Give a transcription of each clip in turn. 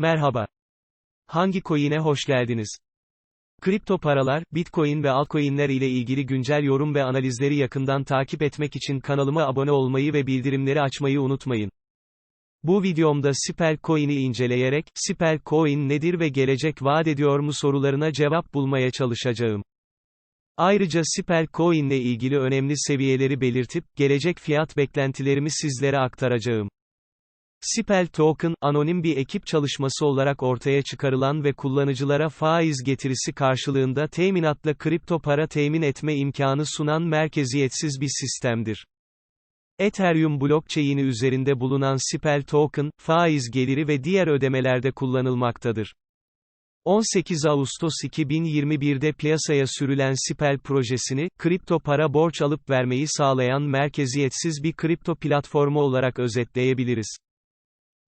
Merhaba. Hangi coin'e hoş geldiniz? Kripto paralar, Bitcoin ve altcoin'ler ile ilgili güncel yorum ve analizleri yakından takip etmek için kanalıma abone olmayı ve bildirimleri açmayı unutmayın. Bu videomda Coin'i inceleyerek, Coin nedir ve gelecek vaat ediyor mu sorularına cevap bulmaya çalışacağım. Ayrıca Coin ile ilgili önemli seviyeleri belirtip, gelecek fiyat beklentilerimi sizlere aktaracağım. Sipel Token, anonim bir ekip çalışması olarak ortaya çıkarılan ve kullanıcılara faiz getirisi karşılığında teminatla kripto para temin etme imkanı sunan merkeziyetsiz bir sistemdir. Ethereum blockchain'i üzerinde bulunan Sipel Token, faiz geliri ve diğer ödemelerde kullanılmaktadır. 18 Ağustos 2021'de piyasaya sürülen Sipel projesini, kripto para borç alıp vermeyi sağlayan merkeziyetsiz bir kripto platformu olarak özetleyebiliriz.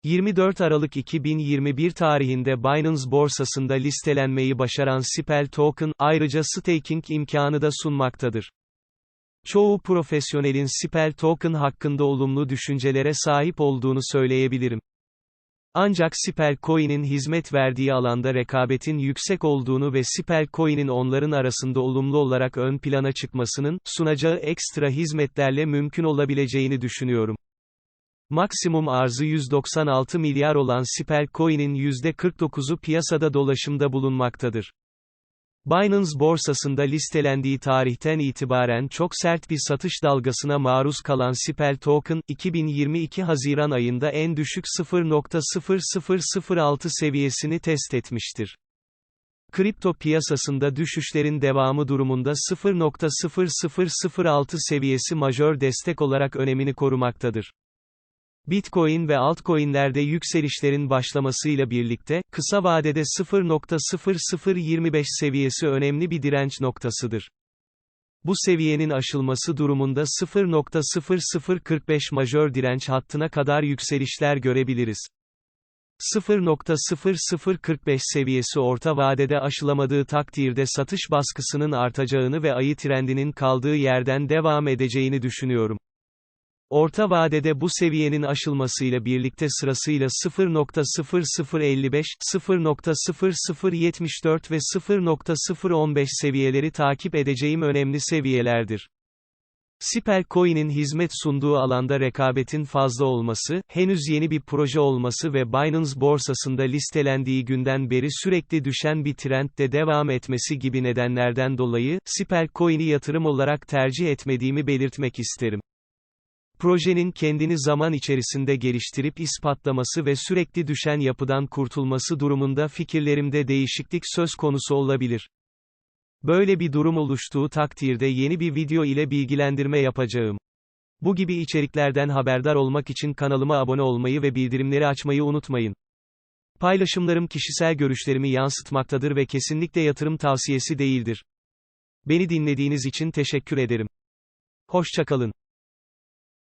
24 Aralık 2021 tarihinde Binance borsasında listelenmeyi başaran Sipel Token, ayrıca staking imkanı da sunmaktadır. Çoğu profesyonelin Sipel Token hakkında olumlu düşüncelere sahip olduğunu söyleyebilirim. Ancak Sipel Coin'in hizmet verdiği alanda rekabetin yüksek olduğunu ve Sipel Coin'in onların arasında olumlu olarak ön plana çıkmasının, sunacağı ekstra hizmetlerle mümkün olabileceğini düşünüyorum. Maksimum arzı 196 milyar olan Sipel Coin'in %49'u piyasada dolaşımda bulunmaktadır. Binance borsasında listelendiği tarihten itibaren çok sert bir satış dalgasına maruz kalan Sipel Token, 2022 Haziran ayında en düşük 0.0006 seviyesini test etmiştir. Kripto piyasasında düşüşlerin devamı durumunda 0.0006 seviyesi majör destek olarak önemini korumaktadır. Bitcoin ve altcoin'lerde yükselişlerin başlamasıyla birlikte, kısa vadede 0.0025 seviyesi önemli bir direnç noktasıdır. Bu seviyenin aşılması durumunda 0.0045 majör direnç hattına kadar yükselişler görebiliriz. 0.0045 seviyesi orta vadede aşılamadığı takdirde satış baskısının artacağını ve ayı trendinin kaldığı yerden devam edeceğini düşünüyorum. Orta vadede bu seviyenin aşılmasıyla birlikte sırasıyla 0.0055, 0.0074 ve 0.015 seviyeleri takip edeceğim önemli seviyelerdir. Sipel Coin'in hizmet sunduğu alanda rekabetin fazla olması, henüz yeni bir proje olması ve Binance borsasında listelendiği günden beri sürekli düşen bir trendde devam etmesi gibi nedenlerden dolayı, Sipel Coin'i yatırım olarak tercih etmediğimi belirtmek isterim. Projenin kendini zaman içerisinde geliştirip ispatlaması ve sürekli düşen yapıdan kurtulması durumunda fikirlerimde değişiklik söz konusu olabilir. Böyle bir durum oluştuğu takdirde yeni bir video ile bilgilendirme yapacağım. Bu gibi içeriklerden haberdar olmak için kanalıma abone olmayı ve bildirimleri açmayı unutmayın. Paylaşımlarım kişisel görüşlerimi yansıtmaktadır ve kesinlikle yatırım tavsiyesi değildir. Beni dinlediğiniz için teşekkür ederim. Hoşçakalın.